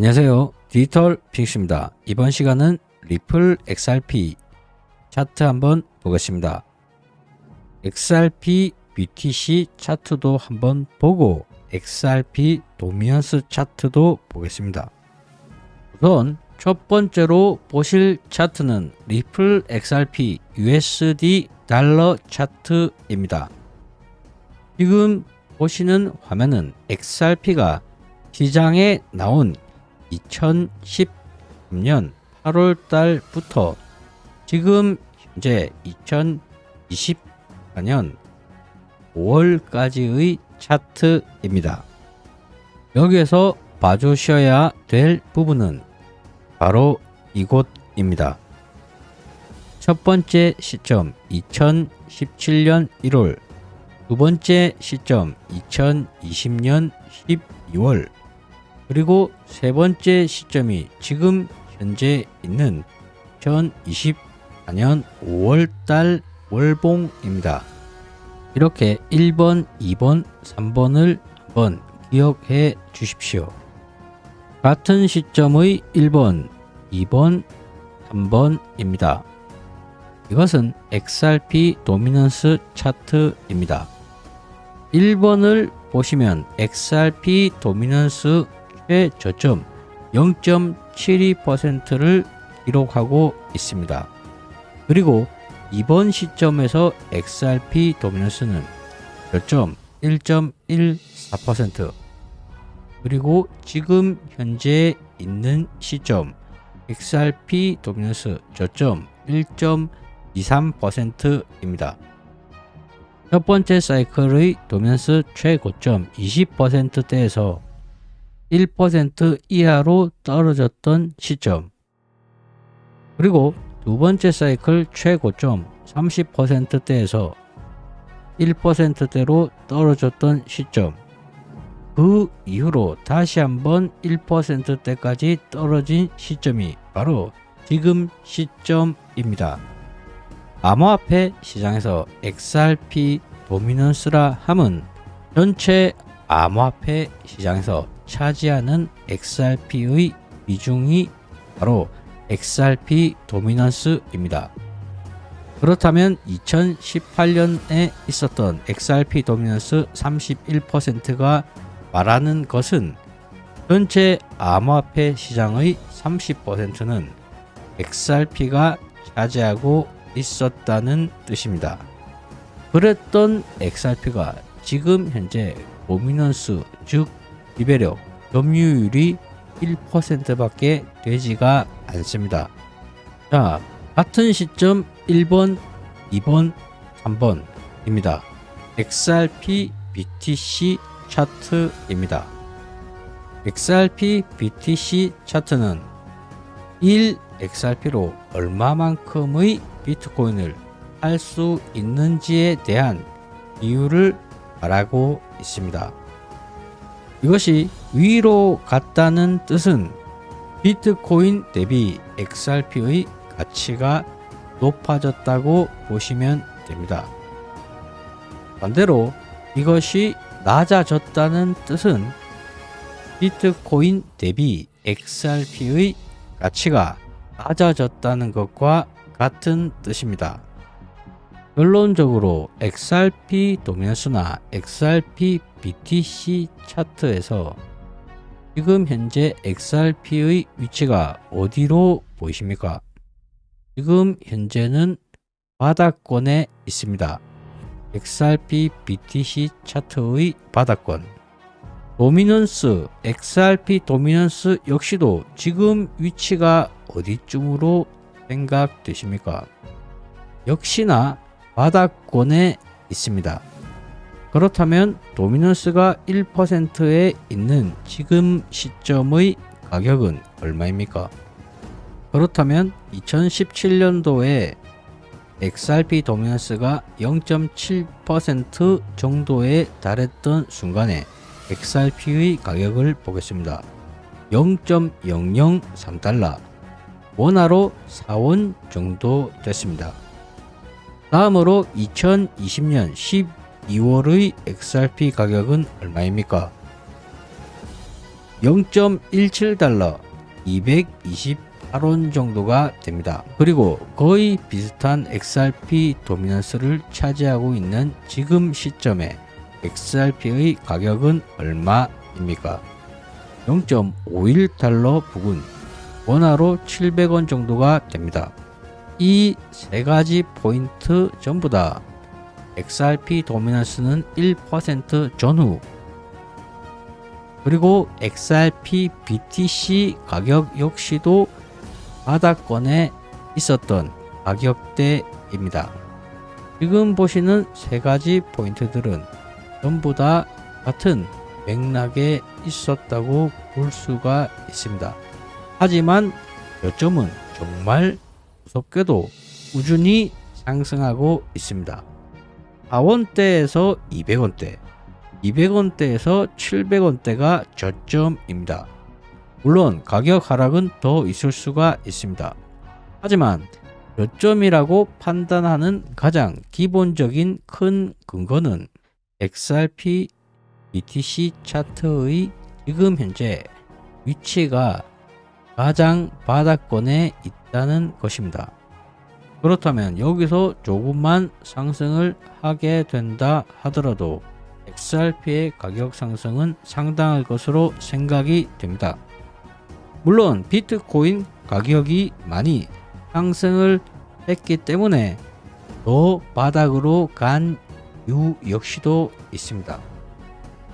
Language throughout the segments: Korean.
안녕하세요. 디지털 픽스입니다. 이번 시간은 리플 XRP 차트 한번 보겠습니다. XRP BTC 차트도 한번 보고 XRP 도미넌스 차트도 보겠습니다. 우선 첫 번째로 보실 차트는 리플 XRP USD 달러 차트입니다. 지금 보시는 화면은 XRP가 시장에 나온 2013년 8월 달부터 지금 현재 2024년 5월까지의 차트입니다. 여기에서 봐주셔야 될 부분은 바로 이곳입니다. 첫 번째 시점 2017년 1월, 두 번째 시점 2020년 12월, 그리고 세 번째 시점이 지금 현재 있는 2024년 5월달 월봉입니다. 이렇게 1번, 2번, 3번을 한번 기억해 주십시오. 같은 시점의 1번, 2번, 3번입니다. 이것은 XRP 도미넌스 차트입니다. 1번을 보시면 XRP 도미넌스 최 저점 0.72%를 기록하고 있습니다. 그리고 이번 시점에서 XRP 도미넌스는 저점 1.14% 그리고 지금 현재 있는 시점 XRP 도미넌스 저점 1.23%입니다. 첫 번째 사이클의 도미넌스 최고점 20%대에서 1% 이하로 떨어졌던 시점 그리고 두 번째 사이클 최고점 30%대에서 1%대로 떨어졌던 시점 그 이후로 다시 한번 1%대까지 떨어진 시점이 바로 지금 시점입니다. 암호화폐 시장에서 XRP 도미넌스라 함은 전체 암호화폐 시장에서 차지하는 XRP의 비중이 바로 XRP 도미넌스입니다. 그렇다면 2018년에 있었던 XRP 도미넌스 31%가 말하는 것은 전체 암호화폐 시장의 30%는 XRP가 차지하고 있었다는 뜻입니다. 그랬던 XRP가 지금 현재 도미넌스 즉 지배력, 점유율이 1%밖에 되지가 않습니다. 자, 같은 시점 1번, 2번, 3번입니다. XRP BTC 차트입니다. XRP BTC 차트는 1 XRP로 얼마만큼의 비트코인을 할 수 있는지에 대한 이유를 말하고 있습니다. 이것이 위로 갔다는 뜻은 비트코인 대비 XRP의 가치가 높아졌다고 보시면 됩니다. 반대로 이것이 낮아졌다는 뜻은 비트코인 대비 XRP의 가치가 낮아졌다는 것과 같은 뜻입니다. 결론적으로 XRP 도미넌스나 XRP BTC 차트에서 지금 현재 XRP의 위치가 어디로 보이십니까? 지금 현재는 바닥권에 있습니다. XRP BTC 차트의 바닥권. 도미넌스, XRP 도미넌스 역시도 지금 위치가 어디쯤으로 생각되십니까? 역시나 바닥권에 있습니다. 그렇다면 도미넌스가 1%에 있는 지금 시점의 가격은 얼마입니까? 그렇다면 2017년도에 XRP 도미넌스가 0.7% 정도에 달했던 순간에 XRP의 가격을 보겠습니다. 0.003달러 원화로 4원 정도 됐습니다. 다음으로 2020년 12월의 XRP 가격은 얼마입니까? 0.17달러 228원 정도가 됩니다. 그리고 거의 비슷한 XRP 도미넌스를 차지하고 있는 지금 시점에 XRP의 가격은 얼마입니까? 0.51달러 부근 원화로 700원 정도가 됩니다. 이 세 가지 포인트 전부 다 XRP 도미넌스는 1% 전후 그리고 XRP BTC 가격 역시도 바닥권에 있었던 가격대입니다. 지금 보시는 세 가지 포인트들은 전부 다 같은 맥락에 있었다고 볼 수가 있습니다. 하지만 요점은 정말 무섭게도 꾸준히 상승하고 있습니다. 4원대에서 200원대, 200원대에서 700원대가 저점입니다. 물론 가격 하락은 더 있을 수가 있습니다. 하지만 저점이라고 판단하는 가장 기본적인 큰 근거는 XRP BTC 차트의 지금 현재 위치가 가장 바닥권에 있다는 것입니다. 그렇다면 여기서 조금만 상승을 하게 된다 하더라도 XRP의 가격 상승은 상당할 것으로 생각이 됩니다. 물론 비트코인 가격이 많이 상승을 했기 때문에 더 바닥으로 간 이유 역시도 있습니다.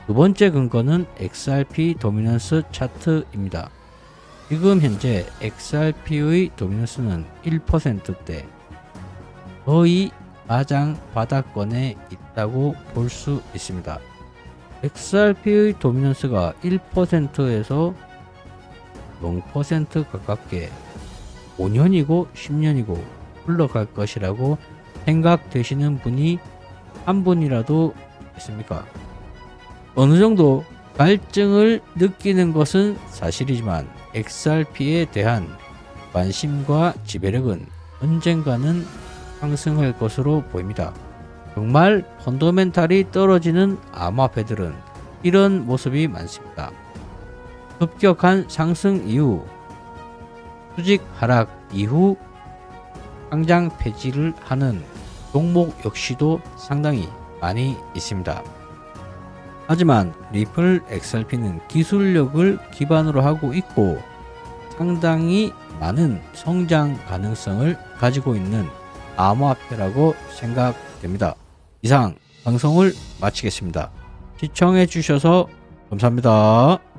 두 번째 근거는 XRP 도미넌스 차트입니다. 지금 현재 XRP의 도미넌스는 1%대 거의 가장 바닥권에 있다고 볼 수 있습니다. XRP의 도미넌스가 1%에서 0% 가깝게 5년이고 10년이고 흘러갈 것이라고 생각되시는 분이 한 분이라도 있습니까? 어느 정도 갈증을 느끼는 것은 사실이지만 XRP에 대한 관심과 지배력은 언젠가는 상승할 것으로 보입니다. 정말 펀더멘탈이 떨어지는 암호화폐들은 이런 모습이 많습니다. 급격한 상승 이후 수직 하락 이후 상장 폐지를 하는 종목 역시도 상당히 많이 있습니다. 하지만 리플 XRP는 기술력을 기반으로 하고 있고 상당히 많은 성장 가능성을 가지고 있는 암호화폐라고 생각됩니다. 이상 방송을 마치겠습니다. 시청해 주셔서 감사합니다.